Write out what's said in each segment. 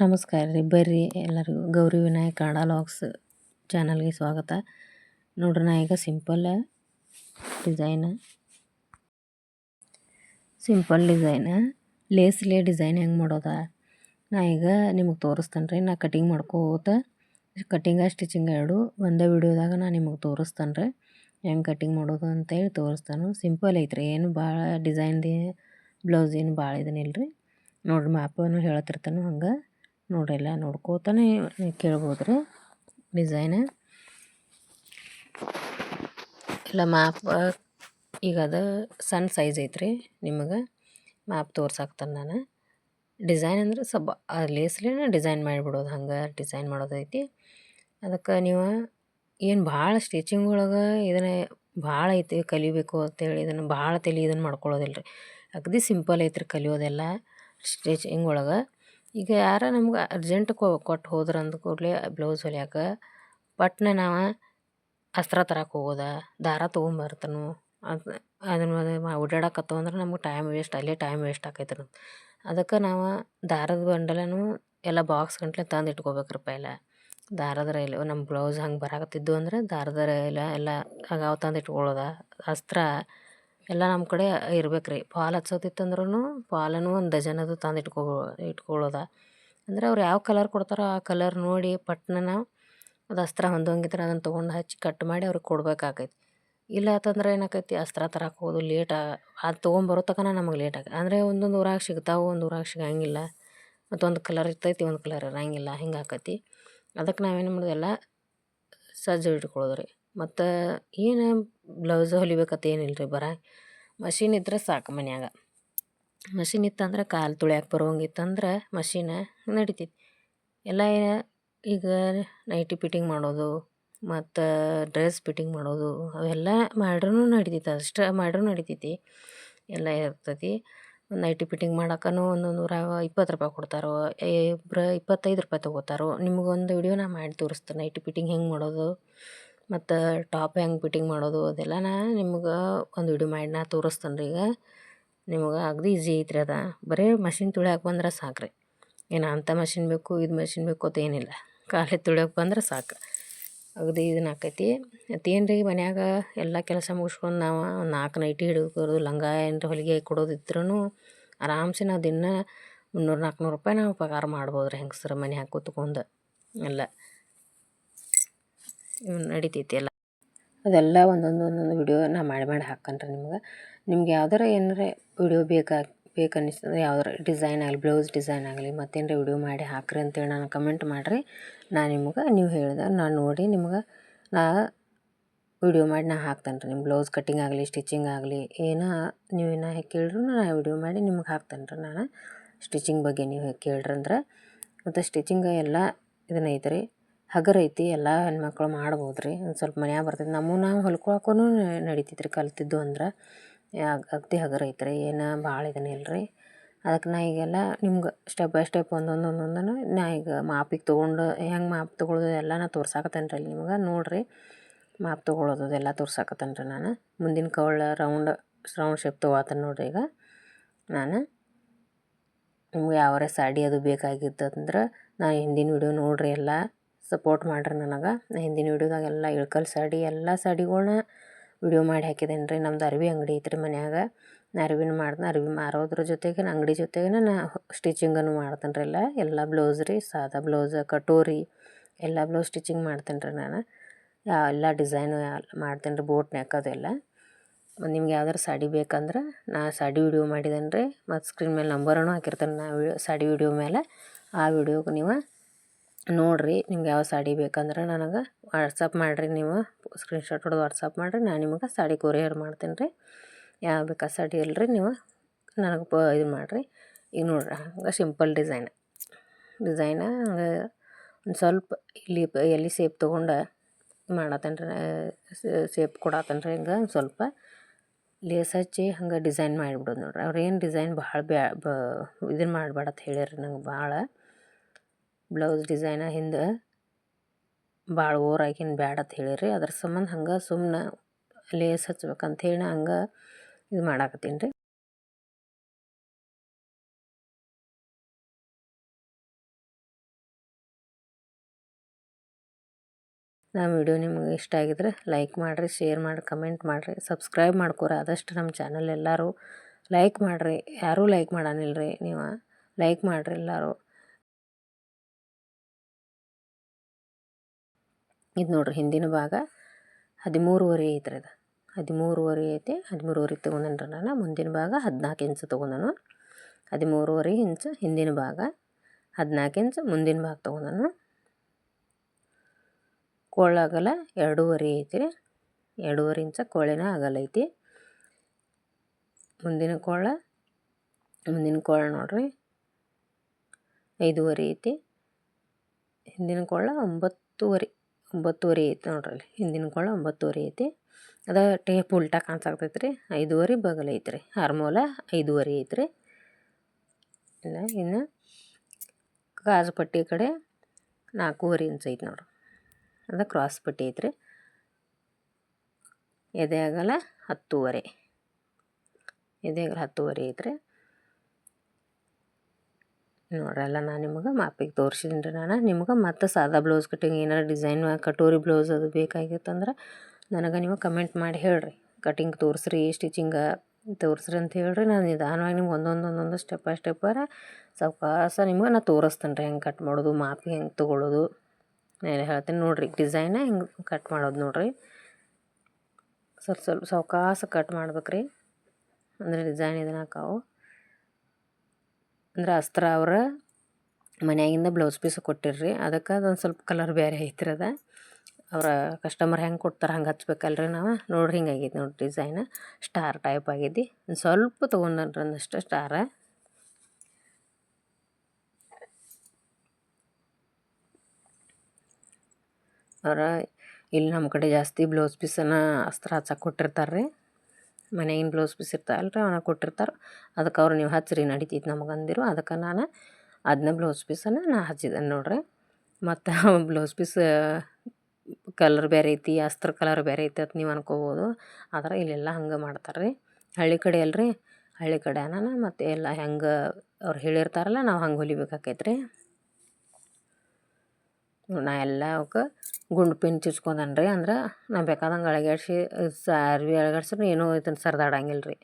ನಮಸ್ಕಾರ ರೀ. ಬರ್ರಿ ಎಲ್ಲರಿಗೂ. ಗೌರಿ ವಿನಾಯಕ್ ಲಾಗ್ಸ್ ಚಾನಲ್ಗೆ ಸ್ವಾಗತ. ನೋಡ್ರಿ ನಾ ಈಗ simple design. Simple design. ಲೇಸ್ಲಿ design ಹೆಂಗೆ ಮಾಡೋದ? ನಾ ಈಗ ನಿಮಗೆ ತೋರಿಸ್ತಾನೆ ರೀ. ನಾ ಕಟಿಂಗ್ ಮಾಡ್ಕೋತ ಕಟಿಂಗ ಸ್ಟಿಚಿಂಗ್ ಎರಡು. ಒಂದೇ ವಿಡಿಯೋದಾಗ ನಾ ನಿಮಗೆ ತೋರಿಸ್ತೇನೆ ರೀ. ಹೆಂಗೆ ಕಟಿಂಗ್ ಮಾಡೋದು ಅಂತೇಳಿ ತೋರಿಸ್ತಾನು. ಸಿಂಪಲ್ ಐತ್ರಿ. ಏನು ಭಾಳ ಡಿಸೈನ್ದು ಬ್ಲೌಸ್ ಏನು ಭಾಳ ಇದನ್ನಿಲ್ಲ ರೀ ನೋಡ್ರಿ ಮ್ಯಾಪನ್ನು ಹೇಳ್ತಿರ್ತಾನೆ ಹಂಗೆ. ನೋಡ್ರಿ ಎಲ್ಲ ನೋಡ್ಕೋತಾನೆ ಕೇಳ್ಬೋದು ರೀ ಡಿಸೈನ್ ಇಲ್ಲ ಮ್ಯಾಪ್ ಈಗ ಅದು ಸಣ್ಣ ಸೈಜ್ ಐತ್ರಿ ನಿಮಗೆ. ಮ್ಯಾಪ್ ತೋರ್ಸಾಕ್ತಾನೆ ನಾನು. ಡಿಸೈನ್ ಅಂದ್ರೆ ಆ ಲೇಸ್ಲೇನೆ ಡಿಸೈನ್ ಮಾಡಿಬಿಡೋದು, ಹಂಗೆ ಡಿಸೈನ್ ಮಾಡೋದೈತಿ ಅದಕ್ಕೆ ನೀವು ಏನು ಭಾಳ ಸ್ಟಿಚಿಂಗ್ ಒಳಗೆ ಇದನ್ನು ಭಾಳ ಐತಿ ಕಲಿಬೇಕು ಅಂತೇಳಿ ಇದನ್ನು ಭಾಳ ತಲೆ ಇದನ್ನು ಮಾಡ್ಕೊಳ್ಳೋದಿಲ್ಲ ರೀ ಅಗದಿ ಸಿಂಪಲ್ ಐತ್ರಿ ಕಲಿಯೋದೆಲ್ಲ ಸ್ಟಿಚಿಂಗ್ ಒಳಗೆ. ಈಗ ಯಾರ ನಮ್ಗೆ ಅರ್ಜೆಂಟ್ ಕೊಟ್ಟು ಹೋದ್ರು ಅಂದ ಕೂಡಲೇ ಬ್ಲೌಸ್ ಹೊಲಿಯಾಕೆ ಪಟ್ನೆ ನಾವು ಅಸ್ತ್ರ ತರಕ್ಕೆ ಹೋಗೋದ, ದಾರ ತೊಗೊಂಬರ್ತನು, ಅದು ಅದನ್ನ ಓಡಾಡಕತ್ತು ಅಂದ್ರೆ ನಮ್ಗೆ ಟೈಮ್ ವೇಸ್ಟ್ ಅಲ್ಲೇ ಟೈಮ್ ವೇಸ್ಟ್ ಆಕೈತೆ ಅದಕ್ಕೆ ನಾವು ದಾರದ ಬಂಡಲನು ಎಲ್ಲ ಬಾಕ್ಸ್ ಗಂಟ್ಲೆ ತಂದು ಇಟ್ಕೋಬೇಕ್ರಿ ಪೈಲ. ದಾರದ ರೈಲು ನಮ್ಮ ಬ್ಲೌಸ್ ಹಂಗೆ ಬರಾಕತ್ತಿದ್ದು ಅಂದ್ರೆ ದಾರದ ರೈಲ ಎಲ್ಲ ಆಗಾವ ತಂದು ಇಟ್ಕೊಳ್ಳೋದ ಅಸ್ತ್ರ ಎಲ್ಲ ನಮ್ಮ ಕಡೆ ಇರ್ಬೇಕು ರೀ. ಫಾಲ್ ಹಚ್ಚೋದಿತ್ತಂದ್ರೂ ಪಾಲನ್ನು ಒಂದು ಡಜನ್ ಅದು ತಂದು ಇಟ್ಕೋ ಇಟ್ಕೊಳ್ಳೋದ. ಅಂದ್ರೆ ಅವ್ರು ಯಾವ ಕಲರ್ ಕೊಡ್ತಾರೋ ಆ ಕಲರ್ ನೋಡಿ ಪಟ್ನ ನಾವು ಅದು ಅಸ್ತ್ರ ಹೊಂದೋಂಗಿದ್ರೆ ಅದನ್ನು ತೊಗೊಂಡು ಹಚ್ಚಿ ಕಟ್ ಮಾಡಿ ಅವ್ರಿಗೆ ಕೊಡ್ಬೇಕಾಕೈತಿ. ಇಲ್ಲ ಅಂತಂದ್ರೆ ಏನಾಕೈತಿ ಅಸ್ತ್ರ ತರಕ್ಕೆ ಹೋದು ಲೇಟ್ ಅದು ತೊಗೊಂಬರೋ ತನಕ ನಮಗೆ ಲೇಟ್ ಆಗ, ಅಂದರೆ ಒಂದೊಂದು ಊರಾಗ ಸಿಗ್ತಾವೆ, ಒಂದು ಊರಾಗ ಸಿಗಂಗಿಲ್ಲ. ಮತ್ತೊಂದು ಕಲರ್ ಇರ್ತೈತಿ, ಒಂದು ಕಲರ್ ಇರೋಂಗಿಲ್ಲ ಹಿಂಗೆ ಆಕತಿ ಅದಕ್ಕೆ ನಾವೇನು ಮಾಡೋದು, ಎಲ್ಲ ಸಜ್ಜು ಇಟ್ಕೊಳ್ಳೋದು ರೀ. ಮತ್ತು ಏನು ಬ್ಲೌಸ್ ಹೊಲಿಬೇಕಂತ ಏನಿಲ್ಲ ರೀ ಬರ? ಮಷಿನ್ ಇದ್ರೆ ಸಾಕು ಮನ್ಯಾಗ. ಮಷಿನ್ ಇತ್ತಂದ್ರೆ ಕಾಲು ತುಳ್ಯಾಕೆ ಬರುವಂಗಿತ್ತಂದ್ರೆ ಮಷಿನ ನಡಿತೈತಿ. ಎಲ್ಲ ಈಗ ನೈಟಿ ಫಿಟ್ಟಿಂಗ್ ಮಾಡೋದು, ಮತ್ತು ಡ್ರೆಸ್ ಫಿಟ್ಟಿಂಗ್ ಮಾಡೋದು, ಅವೆಲ್ಲ ಮಾಡ್ರೂ ನಡಿತೈತಿ ಅಷ್ಟು ಮಾಡ್ರೂ ನಡಿತೈತಿ. ಎಲ್ಲ ಇರ್ತೈತಿ. ನೈಟಿ ಫಿಟ್ಟಿಂಗ್ ಮಾಡೋಕ್ಕೂ ಒಂದು ನೂರ ಇಪ್ಪತ್ತು ರೂಪಾಯಿ ಕೊಡ್ತಾರೋ ಇಬ್ಬರು ಇಪ್ಪತ್ತೈದು ರೂಪಾಯಿ ತೊಗೋತಾರೋ. ನಿಮಗೊಂದು ವಿಡಿಯೋ ನಾ ಮಾಡಿ ತೋರಿಸ್ತೇನೆ ನೈಟಿ ಫಿಟ್ಟಿಂಗ್ ಹೆಂಗೆ ಮಾಡೋದು? ಮತ್ತು ಟಾಪ್ ಹೆಂಗೆ ಫಿಟ್ಟಿಂಗ್ ಮಾಡೋದು ಅದೆಲ್ಲ ನಾ ನಿಮ್ಗೆ ಒಂದು ವಿಡಿಯೋ ಮಾಡಿ ನಾ ತೋರಿಸ್ತೇನೆ ರೀ ಈಗ. ನಿಮ್ಗೆ ಅಗದಿ ಈಸಿ ಐತ್ರಿ ಅದು. ಬರೀ ಮಷಿನ್ ತುಳಿಯಾಕೆ ಬಂದ್ರೆ ಸಾಕು ರೀ ಏನು ಅಂಥ ಮಷಿನ್ ಬೇಕು, ಇದು ಮಷಿನ್ ಬೇಕು ಅಂತ ಏನಿಲ್ಲ. ಖಾಲಿ ತುಳಿಯೋಕೆ ಬಂದ್ರೆ ಸಾಕು. ಅಗದಿ ಇದನ್ನ ಆಕೈತಿ. ಮತ್ತೇನು ರೀ ಮನ್ಯಾಗ ಎಲ್ಲ ಕೆಲಸ ಮುಗಿಸ್ಕೊಂಡು ನಾವು ನಾಲ್ಕು ನೈಟಿ ಹಿಡಿದು ಲಂಗ ಏನು ಹೊಲಿಗೆ ಕೊಡೋದಿದ್ರೂ ಆರಾಮ್ಸೆ ನಾವು ದಿನ ಮುನ್ನೂರು ನಾಲ್ಕುನೂರು ರೂಪಾಯಿ ನಾವು ಪಗಾರ ಮಾಡ್ಬೋದು ರೀ ಹೆಂಗಸ್ರು ಮನ್ಯಾಗ ಕೂತ್ಕೊಂಡು. ಎಲ್ಲ. ನಡಿತೈತಿ ಎಲ್ಲ. ಅದೆಲ್ಲ ಒಂದೊಂದು ಒಂದೊಂದು ವಿಡಿಯೋ ನಾ ಮಾಡಿ ಮಾಡಿ ಹಾಕ್ಕನ್ರಿ ನಿಮ್ಗೆ. ನಿಮ್ಗೆ ಯಾವ್ದಾರ ಏನಾರ ವಿಡಿಯೋ ಬೇಕಾ ಬೇಕು ಅನ್ನಿಸ್ತದೆ ಯಾವ್ದಾರ ಡಿಸೈನ್ ಆಗಲಿ ಬ್ಲೌಸ್ ಡಿಸೈನ್ ಆಗಲಿ, ಮತ್ತೇನಾರ ವಿಡಿಯೋ ಮಾಡಿ ಹಾಕ್ರಿ ಅಂತೇಳಿ ನಾನು ಕಮೆಂಟ್ ಮಾಡಿರಿ. ನಾ ನಿಮ್ಗೆ, ನೀವು ಹೇಳಿದ ನಾನು ನೋಡಿ ನಿಮ್ಗೆ ನಾ ವಿಡಿಯೋ ಮಾಡಿ ನಾ ಹಾಕ್ತೇನೆ ರೀ ನಿಮ್ಮ ಬ್ಲೌಸ್ ಕಟ್ಟಿಂಗ್ ಆಗಲಿ ಸ್ಟಿಚಿಂಗ್ ಆಗಲಿ, ಏನೋ ನೀವು ಏನೋ ಕೇಳಿದ್ರು ನಾ ವಿಡಿಯೋ ಮಾಡಿ ನಿಮ್ಗೆ ಹಾಕ್ತೇನೆ ರೀ ನಾನು. ಸ್ಟಿಚಿಂಗ್ ಬಗ್ಗೆ ನೀವು ಕೇಳ್ರಿ ಅಂದ್ರೆ ಮತ್ತು ಸ್ಟಿಚಿಂಗ್ ಎಲ್ಲ ಇದನ್ನ ಐತೆ ಹಗರ್ ಐತಿ, ಎಲ್ಲ ಹೆಣ್ಮಕ್ಳು ಮಾಡ್ಬೋದು ರೀ ಒಂದು ಸ್ವಲ್ಪ ಮನ್ಯಾಗ ಬರ್ತೈತೆ. ನಮ್ಮವು ನಾವು ಹೊಲ್ಕೊಳಕ್ಕೂ ನಡಿತೈತೆ ರೀ ಕಲ್ತಿದ್ದು ಅಂದ್ರೆ. ಅಗದಿ ಹಗರ ಐತೆ ರೀ ಏನು ಭಾಳ ಇದನ್ನಿಲ್ಲ ರೀ ಅದಕ್ಕೆ ನಾ ಈಗೆಲ್ಲ ನಿಮ್ಗೆ ಸ್ಟೆಪ್ ಬೈ ಸ್ಟೆಪ್ ಒಂದೊಂದು ಒಂದೊಂದನ್ನು ನಾ ಈಗ ಮಾಪಿಗೆ ತೊಗೊಂಡು ಹೆಂಗೆ ಮಾಪ್ ತೊಗೊಳ್ಳೋದು ಎಲ್ಲ ನಾ ತೋರ್ಸಾಕತ್ತೇನೆ ರೀ ನಿಮ್ಗೆ. ನೋಡಿರಿ ಮಾಪ್ ತೊಗೊಳ್ಳೋದು ಅದೆಲ್ಲ ತೋರ್ಸಾಕತ್ತೇನೆ ರೀ ನಾನು. ಮುಂದಿನ ಕವಳ ರೌಂಡ್ ರೌಂಡ್ ಶೇಪ್ ತೊಗೊಳತ್ತೇನೆ ನೋಡಿರಿ ಈಗ ನಾನು. ನಿಮ್ಗೆ ಯಾವ ಸಾಡಿ ಅದು ಬೇಕಾಗಿತ್ತಂದ್ರೆ ನಾ ಹಿಂದಿನ ವಿಡಿಯೋ ನೋಡಿರಿ ಎಲ್ಲ. ಸಪೋರ್ಟ್ ಮಾಡ್ರಿ ನನಗೆ. ಹಿಂದಿನ ವೀಡಿಯೋದಾಗೆಲ್ಲ ಇಳ್ಕಲ್ ಸಾಡಿ, ಎಲ್ಲ ಸಾಡಿಗಳನ್ನ ವಿಡಿಯೋ ಮಾಡಿ ಹಾಕಿದ್ದೇನೆ ರೀ ನಮ್ದು ಅರ್ವಿ ಅಂಗಡಿ ಐತ್ರಿ ಮನ್ಯಾಗ. ನಾ ಅರ್ವಿನೂ ಮಾಡ್ದೆ ಅರ್ವಿ ಮಾರೋದ್ರ ಜೊತೆಗೆ ಅಂಗಡಿ ಜೊತೆಗೆ ನಾ ಸ್ಟಿಚಿಂಗನ್ನು ಮಾಡ್ತೇನೆ ರೀ ಎಲ್ಲ. ಎಲ್ಲ ಬ್ಲೌಸ್ ರೀ, ಸಾದಾ ಬ್ಲೌಸ್, ಕಟೋರಿ, ಎಲ್ಲ ಬ್ಲೌಸ್ ಸ್ಟಿಚಿಂಗ್ ಮಾಡ್ತೇನೆ ರೀ ನಾನು ಎಲ್ಲ ಡಿಸೈನು ಮಾಡ್ತೇನೆ ರೀ ಬೋಟ್ ನೆಕ್ ಅದೆಲ್ಲ ನಿಮ್ಗೆ ಯಾವ್ದಾರು ಸಾಡಿ ಬೇಕಂದ್ರೆ ನಾ ಸಾಡಿ ವಿಡಿಯೋ ಮಾಡಿದ್ದೇನೆ ರೀ ಮತ್ತು ಸ್ಕ್ರೀನ್ ಮೇಲೆ ನಂಬರನ್ನು ಹಾಕಿರ್ತೇನೆ. ನಾ ಸಾಡಿ ವಿಡಿಯೋ ಮೇಲೆ ಆ ವಿಡಿಯೋಗೆ ನೀವು ನೋಡಿರಿ ನಿಮ್ಗೆ ಯಾವ ಸಾಡಿ ಬೇಕಂದ್ರೆ ನನಗೆ ವಾಟ್ಸಪ್ ಮಾಡಿರಿ ನೀವು. ಸ್ಕ್ರೀನ್ಶಾಟ್ ಹೊಡೆದು ವಾಟ್ಸಪ್ ಮಾಡಿರಿ, ನಾನು ನಿಮಗೆ ಸಾಡಿ ಕೊರಿಯರ್ ಮಾಡ್ತೀನಿ ರೀ. ಯಾವ ಬೇಕಾ ಸಾಡಿ ಇಲ್ಲರಿ ನೀವು ನನಗೆ ಪ ಇದು ಮಾಡಿರಿ. ಈಗ ನೋಡ್ರಿ ಹಂಗೆ ಸಿಂಪಲ್ ಡಿಸೈನ್ ಡಿಸೈನ ಹಂಗೆ ಒಂದು ಸ್ವಲ್ಪ ಇಲ್ಲಿ ಎಲ್ಲಿ ಸೇಪ್ ತೊಗೊಂಡು ಮಾಡತ್ತೇನೆ ರೀ ಸೇಪ್ ಕೊಡತ್ತೇನೆ ರೀ ಹಿಂಗೆ ಸ್ವಲ್ಪ ಲೇಸ್ ಹಚ್ಚಿ ಹಂಗೆ ಡಿಸೈನ್ ಮಾಡಿಬಿಡೋದು ನೋಡ್ರಿ. ಅವ್ರೇನು ಡಿಸೈನ್ ಭಾಳ ಬ್ಯಾ ಬ ಇದನ್ನು ಮಾಡಬೇಡ ಅಂತ ಹೇಳ್ಯಾರ ನಂಗೆ ಭಾಳ. ಬ್ಲೌಸ್ ಡಿಸೈನ ಹಿಂದೆ ಭಾಳ ಓರಾಗಿನ ಆಗಿನ ಬ್ಯಾಡ ಅಂತ ಹೇಳಿರಿ. ಅದ್ರ ಸಂಬಂಧ ಹಂಗೆ ಸುಮ್ಮನೆ ಲೇಸ್ ಹಚ್ಬೇಕಂಥೇಳಿ ನಾ ಹಂಗೆ ಇದು ಮಾಡಾಕತ್ತೀನಿ ರೀ. ನಮ್ಮ ವಿಡಿಯೋ ನಿಮ್ಗೆ ಇಷ್ಟ ಆಗಿದ್ರೆ ಲೈಕ್ ಮಾಡಿರಿ, ಶೇರ್ ಮಾಡಿರಿ, ಕಮೆಂಟ್ ಮಾಡಿರಿ, ಸಬ್ಸ್ಕ್ರೈಬ್ ಮಾಡ್ಕೋರಿ. ಆದಷ್ಟು ನಮ್ಮ ಚಾನಲ್ ಎಲ್ಲರೂ ಲೈಕ್ ಮಾಡಿರಿ. ಯಾರೂ ಲೈಕ್ ಮಾಡಾನಿಲ್ಲ ರೀ ನೀವು ಲೈಕ್ ಮಾಡಿರಿ ಎಲ್ಲರೂ. ಇದು ನೋಡ್ರಿ ಹಿಂದಿನ ಭಾಗ ಹದಿಮೂರುವರೆ ಐತ್ರಿ ಅದು. ಹದಿಮೂರುವರೆ ಐತಿ, ಹದಿಮೂರುವರೆ ತೊಗೊಂಡೇನ್ರಿ ನಾನು. ಮುಂದಿನ ಭಾಗ ಹದಿನಾಲ್ಕು ಇಂಚು ತೊಗೊಂಡನು. ಹದಿಮೂರುವರೆ ಇಂಚು ಹಿಂದಿನ ಭಾಗ ಹದಿನಾಲ್ಕು ಇಂಚು ಮುಂದಿನ ಭಾಗ ತೊಗೊಂಡನು. ಕೊಳ್ಳ ಅಗಲ ಎರಡೂವರೆ ಐತಿ ರೀ ಎರಡೂವರೆ ಇಂಚ ಕೊಳ್ಳಿನ ಅಗಲ ಐತಿ. ಮುಂದಿನ ಕೊಳ್ಳ ಮುಂದಿನ ಕೊಳ್ಳ ನೋಡ್ರಿ. ಐದೂವರೆ ಐತಿ. ಹಿಂದಿನ ಕೊಳ್ಳ ಒಂಬತ್ತುವರೆ ಒಂಬತ್ತುವರೆ ಐತೆ ನೋಡ್ರಿ ಅಲ್ಲಿ ಹಿಂದಿನ ಕೊಳ್ಳ ಒಂಬತ್ತುವರೆ ಐತಿ. ಅದ ಟೇಪ್ ಉಲ್ಟಾ ಕಾಣಿಸಾಕ್ತೈತೆ ರೀ ಐದೂವರೆ ಬಗಲ್ ಐತೆ ರೀ ಹಾರ್ಮೋಲ ಐದೂವರೆ ಐತೆ ರೀ ಇಲ್ಲ ಇನ್ನು ಕಾಜು ಪಟ್ಟಿ ಕಡೆ ನಾಲ್ಕೂವರೆ ಇಂಚ್ ಐತೆ ನೋಡ್ರಿ. ಅದು ಕ್ರಾಸ್ ಪಟ್ಟಿ ಐತ್ರಿ. ಎದೆ ಆಗಲ್ಲ ಹತ್ತೂವರೆ. ಎದೆ ಆಗಲ್ಲ ಹತ್ತುವರೆ ಐತೆ ನೋಡ್ರಿ ಎಲ್ಲ ನಾನು ನಿಮಗೆ ಮಾಪಿಗೆ ತೋರಿಸಿದ್ದೀನಿ ರೀ ನಾನು. ನಿಮ್ಗೆ ಮತ್ತೆ ಸಾದಾ ಬ್ಲೌಸ್ ಕಟ್ಟಿಂಗ್ ಏನಾರು ಡಿಸೈನ್ ಕಟೋರಿ ಬ್ಲೌಸ್ ಅದು ಬೇಕಾಗಿತ್ತಂದ್ರೆ ನನಗೆ ನೀವು ಕಮೆಂಟ್ ಮಾಡಿ ಹೇಳ್ರಿ. ಕಟಿಂಗ್ ತೋರಿಸ್ರಿ ಸ್ಟಿಚಿಂಗ ತೋರಿಸ್ರಿ ಅಂತ ಹೇಳ್ರಿ. ನಾನು ನಿಧಾನವಾಗಿ ನಿಮ್ಗೆ ಒಂದೊಂದು ಒಂದೊಂದು ಸ್ಟೆಪ್ ಬೈ ಸ್ಟೆಪ್ಪರ ಸಾವಕಾಸ ನಿಮ್ಗೆ ನಾನು ತೋರಿಸ್ತೇನೆ ರೀ ಹೆಂಗೆ ಕಟ್ ಮಾಡೋದು, ಮಾಪಿ ಹೆಂಗೆ ತೊಗೊಳ್ಳೋದು ನಾನು ಹೇಳ್ತೀನಿ ನೋಡಿರಿ ಡಿಸೈನ ಹೆಂಗೆ ಕಟ್ ಮಾಡೋದು ನೋಡಿರಿ. ಸ್ವಲ್ಪ ಸ್ವಲ್ಪ ಸಾವಕಾಸ ಕಟ್ ಮಾಡ್ಬೇಕು ರೀ ಅಂದರೆ ಡಿಸೈನ್ ಇದನ್ನ ಹಾಕಾವು ಅಂದ್ರೆ ಅಸ್ತ್ರ ಅವ್ರು ಮನ್ಯಾಗಿಂದ ಬ್ಲೌಸ್ ಪೀಸ್ ಕೊಟ್ಟಿರ್ರಿ. ಅದಕ್ಕೆ ಅದೊಂದು ಸ್ವಲ್ಪ ಕಲರ್ ಬೇರೆ ಐತ್ರಿ ಅವರ ಕಸ್ಟಮರ್ ಹೆಂಗೆ ಕೊಡ್ತಾರೆ ಹಂಗೆ ಹಚ್ಬೇಕಲ್ರಿ ನಾವು. ನೋಡ್ರಿ ಹಿಂಗಾಗೈತೆ ನೋಡಿ ಡಿಸೈನ್ ಸ್ಟಾರ್ ಟೈಪ್ ಆಗೈತಿ ಒಂದು ಸ್ವಲ್ಪ ತೊಗೊಂಡ್ರಿ ಒಂದಷ್ಟು ಸ್ಟಾರ ಅವ್ರ ಇಲ್ಲಿ ನಮ್ಮ ಕಡೆ ಜಾಸ್ತಿ ಬ್ಲೌಸ್ ಪೀಸನ್ನು ಅಸ್ತ್ರ ಹಚ್ಚಕ್ಕೆ ಕೊಟ್ಟಿರ್ತಾರೆ ರೀ ಮನೆಗಿನ ಬ್ಲೌಸ್ ಪೀಸ್ ಇರ್ತಾವಲ್ಲ ರೀ ಅವನ್ನ ಕೊಟ್ಟಿರ್ತಾರೆ. ಅದಕ್ಕೆ ಅವ್ರು ನೀವು ಹಚ್ಚಿರಿ ನಡಿತೈತೆ ನಮಗೆ ಅಂದಿರು. ಅದಕ್ಕೆ ನಾನು ಅದನ್ನ ಬ್ಲೌಸ್ ಪೀಸನ್ನು ನಾ ಹಚ್ಚಿದೆ ನೋಡ್ರಿ. ಮತ್ತು ಬ್ಲೌಸ್ ಪೀಸ್, ಕಲರ್ ಬೇರೆ ಐತಿ, ಅಸ್ತ್ರ ಕಲರ್ ಬೇರೆ ಐತಿ ಅಂತ ನೀವು ಅನ್ಕೋಬೋದು. ಆದ್ರೆ ಇಲ್ಲೆಲ್ಲ ಹಂಗೆ ಮಾಡ್ತಾರೆ ರೀ ಹಳ್ಳಿ ಕಡೆ ಅಲ್ರಿ. ಹಳ್ಳಿ ಕಡೆ ನಾನು ಮತ್ತು ಎಲ್ಲ ಹೆಂಗೆ ಅವ್ರು ಹೇಳಿರ್ತಾರಲ್ಲ, ನಾವು ಹಂಗೆ ಹೊಲಿಬೇಕಾಕೈತೆ ರೀ ನಾ ಎಲ್ಲ ಅವಕ್ಕೆ ಗುಂಡು ಪಿನ್ ಚುಚ್ಕೊಂಡಾನ ರೀ ಅಂದ್ರೆ ನಾ ಬೇಕಾದಂಗೆ ಅಳಗಾಡ್ಸಿ ಅರ್ವಿ ಅಳಗಾಡ್ಸಿದ್ರು ಏನೂ ಇದನ್ನು ಸರಿದಾಡಂಗಿಲ್ಲ ರೀ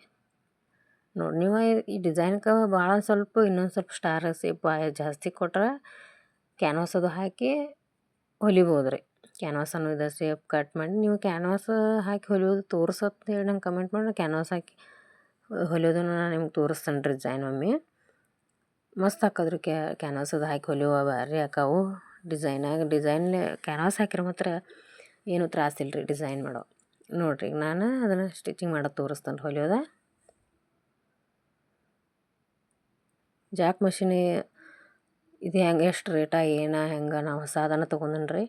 ನೋಡಿ ನೀವು ಈ ಡಿಸೈನ್ಗೆ ಭಾಳ ಸ್ವಲ್ಪ ಇನ್ನೊಂದು ಸ್ವಲ್ಪ ಸ್ಟಾರ್ ಸೇಪ್ ಜಾಸ್ತಿ ಕೊಟ್ರೆ ಕ್ಯಾನ್ವಾಸ್ ಅದು ಹಾಕಿ ಹೊಲಿಬೋದು ರೀ ಕ್ಯಾನ್ವಾಸನ್ನು ಇದು ಸೇಪ್ ಕಟ್ ಮಾಡಿ ನೀವು ಕ್ಯಾನ್ವಾಸ್ ಹಾಕಿ ಹೊಲಿಯೋದು ತೋರ್ಸತ್ ಹೇಳಿ ನಂಗೆ ಕಮೆಂಟ್ ಮಾಡಿ ಕ್ಯಾನ್ವಾಸ್ ಹಾಕಿ ಹೊಲಿಯೋದನ್ನು ನಾನು ನಿಮ್ಗೆ ತೋರಿಸ್ತೇನೆ ರೀ ಡಿಸೈನ್ ಒಮ್ಮೆ. ಮಸ್ತ್ ಹಾಕೋದ್ರಿ ಕ್ಯಾನ್ವಾಸ್ ಅದು ಹಾಕಿ ಹೊಲಿಯುವ ಭಾರಿ ಹಾಕಾವು. ಡಿಸೈನಾಗ ಡಿಸೈನ್ ಕ್ಯಾನ್ವಾಸ್ ಹಾಕಿರೋ ಮಾತ್ರ ಏನೂ ತ್ರಾಸಿಲ್ಲ ರೀ ಡಿಸೈನ್ ಮಾಡೋ. ನೋಡಿರಿ ನಾನು ಅದನ್ನು ಸ್ಟಿಚಿಂಗ್ ಮಾಡೋದು ತೋರಿಸ್ತೇನೆ ಹೊಲಿಯೋದ. ಜಾಕ್ ಮಷಿನಿ ಇದು ಹೆಂಗೆ ಎಷ್ಟು ರೇಟ ಏನ ಹೆಂಗೆ ನಾವು ಹೊಸಾದನ ತೊಗೊಂಡೇನಿ ರೀ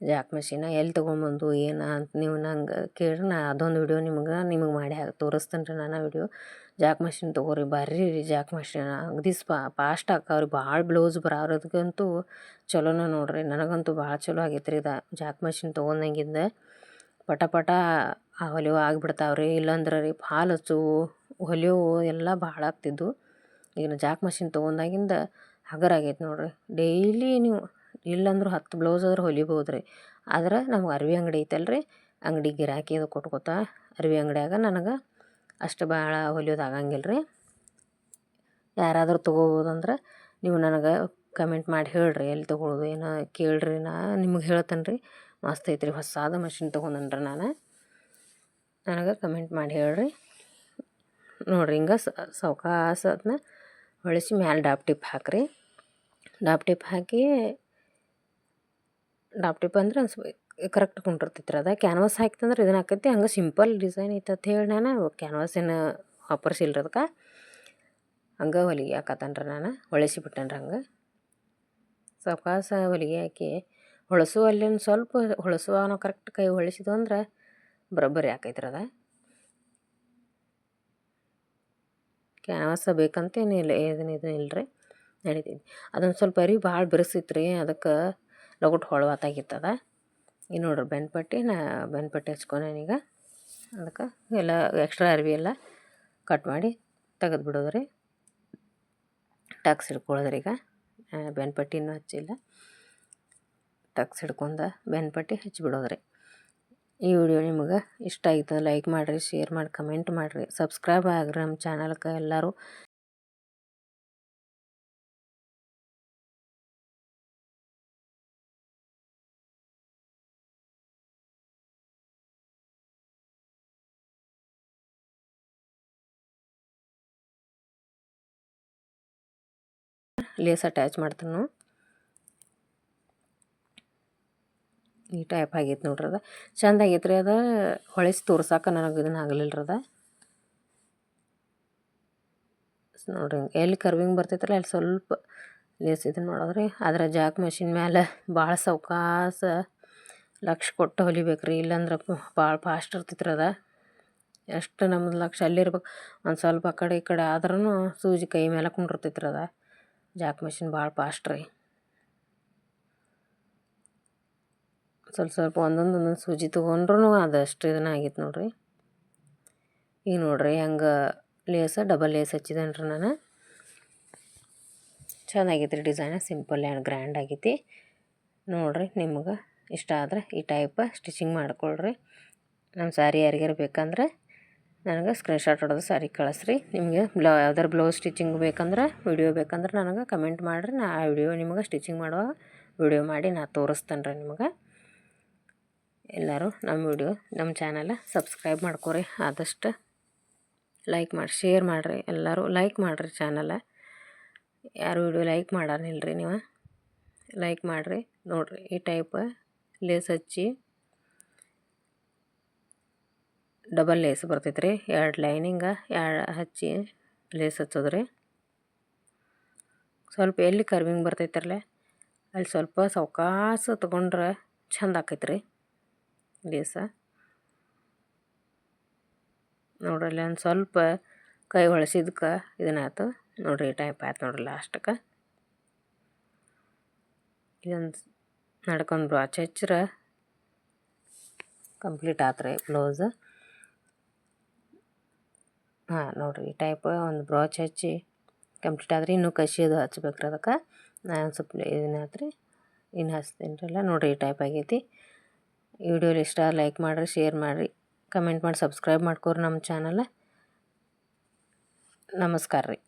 ಜಾಕ್ ಮಷಿನ ಎಲ್ಲಿ ತೊಗೊಂಬಂದು, ಏನು ಅಂತ ನೀವು ನಂಗೆ ಕೇಳ್ರಿ, ನಾ ಅದೊಂದು ವಿಡಿಯೋ ನಿಮ್ಗೆ ನಿಮಗೆ ಮಾಡಿ ಹಾಕಿ ತೋರಿಸ್ತೇನೆ ರೀ ನಾನು ವಿಡಿಯೋ ಜಾಕ್ ಮಷಿನ್ ತೊಗೋರಿ, ಬರ್ರಿ ರೀ ಜಾಕ್ ಮಷಿನ್ ಅಗದಿ ಫಾಸ್ಟ್ ಹಾಕವ್ರಿ ಭಾಳ ಬ್ಲೌಸ್ ಬರೋದಕ್ಕಂತೂ ಚಲೋನ ನೋಡಿರಿ, ನನಗಂತೂ ಭಾಳ ಚಲೋ ಆಗೈತೆ ರೀ ಇದು. ಜಾಕ್ ಮಷಿನ್ ತೊಗೊಂಡಂಗಿಂದ ಪಟ ಪಟ ಆ ಆಗಿಬಿಡ್ತಾವೆ ರೀ ಇಲ್ಲಾಂದ್ರೆ ರೀ ಭಾಳ ಹಚ್ಚು ಹೊಲಿಯೋವು ಎಲ್ಲ ಭಾಳ ಆಗ್ತಿದ್ದು. ಈಗ ಜಾಕ್ ಮಷಿನ್ ತೊಗೊಂಡಾಗಿಂದ ಹಗರಾಗೈತೆ ನೋಡ್ರಿ. ಡೈಲಿ ನೀವು ಇಲ್ಲಂದ್ರೂ ಹತ್ತು ಬ್ಲೌಸ್ ಆದ್ರೆ ಹೊಲಿಬೋದು ರೀ. ಆದ್ರೆ ನಮ್ಗೆ ಅರ್ವಿ ಅಂಗಡಿ ಐತಲ್ಲ ರೀ, ಅಂಗಡಿ ಗಿರಾಕಿ ಅದು ಕೊಟ್ಕೋತ ಅರ್ವಿ ಅಂಗಡಿಯಾಗ ನನಗೆ ಅಷ್ಟು ಭಾಳ ಹೊಲಿಯೋದು ಆಗಂಗಿಲ್ಲ ರೀ. ಯಾರಾದರೂ ತೊಗೋಬೋದಂದ್ರೆ ನೀವು ನನಗೆ ಕಮೆಂಟ್ ಮಾಡಿ ಹೇಳ್ರಿ, ಎಲ್ಲಿ ತೊಗೊಳೋದು, ಏನೋ ಕೇಳ್ರಿ, ನಾ ನಿಮಗೆ ಹೇಳ್ತೇನೆ ರೀ. ಮಸ್ತ್ ಐತ್ರಿ, ಹೊಸಾದ ಮಷಿನ್ ತೊಗೊಂಡನ್ ರೀ ನಾನು. ನನಗೆ ಕಮೆಂಟ್ ಮಾಡಿ ಹೇಳ್ರಿ. ನೋಡ್ರಿ, ಹಿಂಗೆ ಸೌಕಾಸ ಅದನ್ನ ಹೊಳಿಸಿ ಮ್ಯಾಲೆ ಡಾಪ್ ಟಿಪ್ ಹಾಕ್ರಿ. ಡಾಪ್ ಟಿಪ್ ಹಾಕಿ ಡಾಪ್ ಟಿಪ್ ಅಂದ್ರೆ ಕರೆಕ್ಟ್ ಕುಂಟಿರ್ತೈತ್ರಿ ಅದು. ಕ್ಯಾನ್ವಾಸ್ ಹಾಕ್ತಂದ್ರೆ ಇದನ್ನ ಹಾಕೈತಿ. ಹಂಗೆ ಸಿಂಪಲ್ ಡಿಸೈನ್ ಐತೆ ಅಂತ ಹೇಳಿ ನಾನು ಕ್ಯಾನ್ವಾಸ್ ಏನು ವಾಪರ್ಸಿಲ್ರಿ ಅದಕ್ಕೆ ಹಂಗೆ ಹೊಲಿಗೆ ಹಾಕತ್ತನ್ರಿ ನಾನು. ಹೊಳೆಸಿ ಬಿಟ್ಟೇನೆ ರೀ ಹಂಗೆ. ಸಾವಕಾಶ ಹೊಲಿಗೆ ಹಾಕಿ ಹೊಳಸು ಅಲ್ಲಿನ ಸ್ವಲ್ಪ ಹೊಳಸುವ ನಾವು ಕರೆಕ್ಟ್ ಕೈ ಹೊಳಿಸಿದ್ವು ಅಂದ್ರೆ ಬರೋಬ್ಬರಿ ಆಕೈತ್ರಿ ಅದು. ಕ್ಯಾನ್ವಾಸ ಬೇಕಂತೇನಿಲ್ಲ ಇದನ್ನ ಇದು ಇಲ್ಲ ರೀ ನಡೀತೈತಿ. ಅದೊಂದು ಸ್ವಲ್ಪ ಅರಿವಿ ಭಾಳ ಬಿರುಸಿತ್ತು ರೀ ಅದಕ್ಕೆ ಲಗುಟ್ ಹೊಳವಾತಾಗಿತ್ತದ. ಈಗ ನೋಡ್ರಿ ಬೆನ್ಪಟ್ಟಿ, ನಾ ಬೆನ್ಪಟ್ಟಿ ಹಚ್ಕೊಂಡೇನೀಗ ಅದಕ್ಕೆ ಎಲ್ಲ ಎಕ್ಸ್ಟ್ರಾ ಅರ್ವಿ ಎಲ್ಲ ಕಟ್ ಮಾಡಿ ತೆಗೆದು ರೀ ಟಕ್ಸ್ ಹಿಡ್ಕೊಳ್ಳೋದ್ರಿ ಈಗ. ಬೆನ್ಪಟ್ಟಿನೂ ಹಚ್ಚಿಲ್ಲ. ಟಕ್ಸ್ ಹಿಡ್ಕೊಂಡ ಬೆನ್ಪಟ್ಟಿ ಹಚ್ಚಿಬಿಡೋದ್ರಿ ಈ ವಿಡಿಯೋ ನಿಮಗೆ ಇಷ್ಟ ಆಯ್ತು ಲೈಕ್ ಮಾಡಿರಿ, ಶೇರ್ ಮಾಡಿ, ಕಮೆಂಟ್ ಮಾಡಿರಿ. ಸಬ್ಸ್ಕ್ರೈಬ್ ಆಗ್ರಿ ನಮ್ಮ ಚಾನಲ್ಗೆ ಎಲ್ಲರೂ. ಲೇಸ್ ಅಟ್ಯಾಚ್ ಮಾಡ್ತಾನು ಈ ಟೈಪ್ ಆಗೈತೆ ನೋಡ್ರಿ ಅದು. ಚಂದ ಆಗೈತೆ ರೀ ಅದು. ಹೊಳಿಸಿ ತೋರ್ಸಕ್ಕೆ ನನಗೆ ಇದನ್ನು ಆಗಲಿಲ್ಲ ರೀ ಅದು. ನೋಡ್ರಿ, ಎಲ್ಲಿ ಕರ್ವಿಂಗ್ ಬರ್ತೈತಲ್ಲ ಅಲ್ಲಿ ಸ್ವಲ್ಪ ಲೇಸ್ ಇದನ್ನು ಮಾಡೋದ್ರಿ. ಅದರ ಜಾಕ್ ಮಷಿನ್ ಮೇಲೆ ಭಾಳ ಸೌಕಾಸ ಲಕ್ಷ ಕೊಟ್ಟು ಹೊಲಿಬೇಕು ರೀ ಇಲ್ಲಾಂದ್ರೆ ಭಾಳ ಫಾಸ್ಟ್ ಇರ್ತೈತ್ರಿ ಅದ. ಎಷ್ಟು ನಮ್ಮದು ಲಕ್ಷ ಅಲ್ಲಿರ್ಬೇಕು. ಒಂದು ಸ್ವಲ್ಪ ಆ ಕಡೆ ಈ ಕಡೆ ಆದ್ರೂ ಸೂಜಿ ಕೈ ಮೇಲೆ ಕುಂಡಿರ್ತೈತ್ರಿ ಅದ. ಜಾಕ್ ಮಿಷಿನ್ ಭಾಳ ಫಾಸ್ಟ್ ರೀ. ಸ್ವಲ್ಪ ಸ್ವಲ್ಪ ಒಂದೊಂದು ಒಂದೊಂದು ಸೂಜಿ ತೊಗೊಂಡ್ರೂ ಅದಷ್ಟು ಇದನ್ನ ಆಗಿತ್ತು ನೋಡ್ರಿ. ಈಗ ನೋಡ್ರಿ ಹೆಂಗೆ ಲೇಸ ಡಬಲ್ ಲೇಸ್ ಹಚ್ಚಿದೇನೆ ರೀ ನಾನು. ಚೆನ್ನಾಗಿತ್ತು ರೀ ಡಿಸೈನ ಸಿಂಪಲ್ ಆ್ಯಂಡ್ ಗ್ರ್ಯಾಂಡ್ ಆಗೈತಿ. ನೋಡ್ರಿ ನಿಮ್ಗೆ ಇಷ್ಟ ಆದ್ರೆ ಈ ಟೈಪ್ ಸ್ಟಿಚಿಂಗ್ ಮಾಡ್ಕೊಳ್ರಿ. ನಮ್ಮ ಸ್ಯಾರಿ ಯಾರಿಗಾರು ಬೇಕಂದ್ರೆ ನನಗೆ ಸ್ಕ್ರೀನ್ಶಾಟ್ ಹೊಡೆದು ಸಾರಿ ಕಳಿಸ್ರಿ. ನಿಮಗೆ ಬ್ಲೌ ಯಾವ್ದಾರು ಬ್ಲೌಸ್ ಸ್ಟಿಚಿಂಗ್ ಬೇಕಂದ್ರೆ, ವಿಡಿಯೋ ಬೇಕಂದ್ರೆ ನನಗೆ ಕಮೆಂಟ್ ಮಾಡಿರಿ. ನಾ ಆ ವಿಡಿಯೋ ನಿಮಗೆ ಸ್ಟಿಚಿಂಗ್ ಮಾಡುವ ವಿಡಿಯೋ ಮಾಡಿ ನಾ ತೋರಿಸ್ತೇನೆ ರೀ ನಿಮಗೆ. ಎಲ್ಲರೂ ನಮ್ಮ ವಿಡಿಯೋ, ನಮ್ಮ ಚಾನಲ ಸಬ್ಸ್ಕ್ರೈಬ್ ಮಾಡ್ಕೊರಿ. ಆದಷ್ಟು ಲೈಕ್ ಮಾಡಿ, ಶೇರ್ ಮಾಡಿರಿ. ಎಲ್ಲರೂ ಲೈಕ್ ಮಾಡಿರಿ ಚಾನಲ. ಯಾರು ವಿಡಿಯೋ ಲೈಕ್ ಮಾಡಾರಿಲ್ರಿ ನೀವು. ಲೈಕ್ ಮಾಡಿರಿ. ನೋಡಿರಿ ಈ ಟೈಪ್ ಲೇಸ್ ಹಚ್ಚಿ ಡಬಲ್ ಲೇಸ್ ಬರ್ತೈತೆ ರೀ. ಎರಡು ಲೈನಿಂಗ ಎರಡು ಹಚ್ಚಿ ಲೇಸ್ ಹಚ್ಚೋದು ರೀ. ಸ್ವಲ್ಪ ಎಲ್ಲಿ ಕರ್ವಿಂಗ್ ಬರ್ತೈತಲ್ಲ ಅಲ್ಲಿ ಸ್ವಲ್ಪ ಸಾವಕಾಸ ತೊಗೊಂಡ್ರೆ ಚಂದ ಆಕೈತೆ ರೀ ಲೇಸ. ನೋಡ್ರಲ್ಲಿ ಒಂದು ಸ್ವಲ್ಪ ಕೈ ಹೊಳಸಿದ್ಕೆ ಇದನ್ನಾಯ್ತು ನೋಡ್ರಿ ಟೈಪ್ ಆಯ್ತು ನೋಡ್ರಿ ಲಾಸ್ಟಕ್ಕೆ ಇದೊಂದು ನಡ್ಕೊಂಡು ಬ್ರಾಚ್ ಹಚ್ಚಿರ ಕಂಪ್ಲೀಟ್ ಆತ್ರಿ ಬ್ಲೌಸ್. ಹಾಂ, ನೋಡಿರಿ, ಈ ಟೈಪ್ ಒಂದು ಬ್ರಾಚ್ ಹಚ್ಚಿ ಕಂಪ್ಲೀಟ್ ಆದ್ರೆ ಇನ್ನೂ ಕಸಿ ಅದು ರೀ ಅದಕ್ಕೆ. ನಾನು ಸ್ವಲ್ಪ ಇದನ್ನ ಇನ್ನು ಹಚ್ತೀನಿ ನೋಡಿರಿ, ಈ ಟೈಪ್ ಆಗೈತಿ. ವಿಡಿಯೋ ಇಷ್ಟ ಲೈಕ್ ಮಾಡಿರಿ ಶೇರ್ ಮಾಡಿರಿ ಕಮೆಂಟ್ ಮಾಡಿ ಸಬ್ಸ್ಕ್ರೈಬ್ ಮಾಡ್ಕೊರಿ ನಮ್ಮ ಚಾನಲ್ ನಮಸ್ಕಾರ ರೀ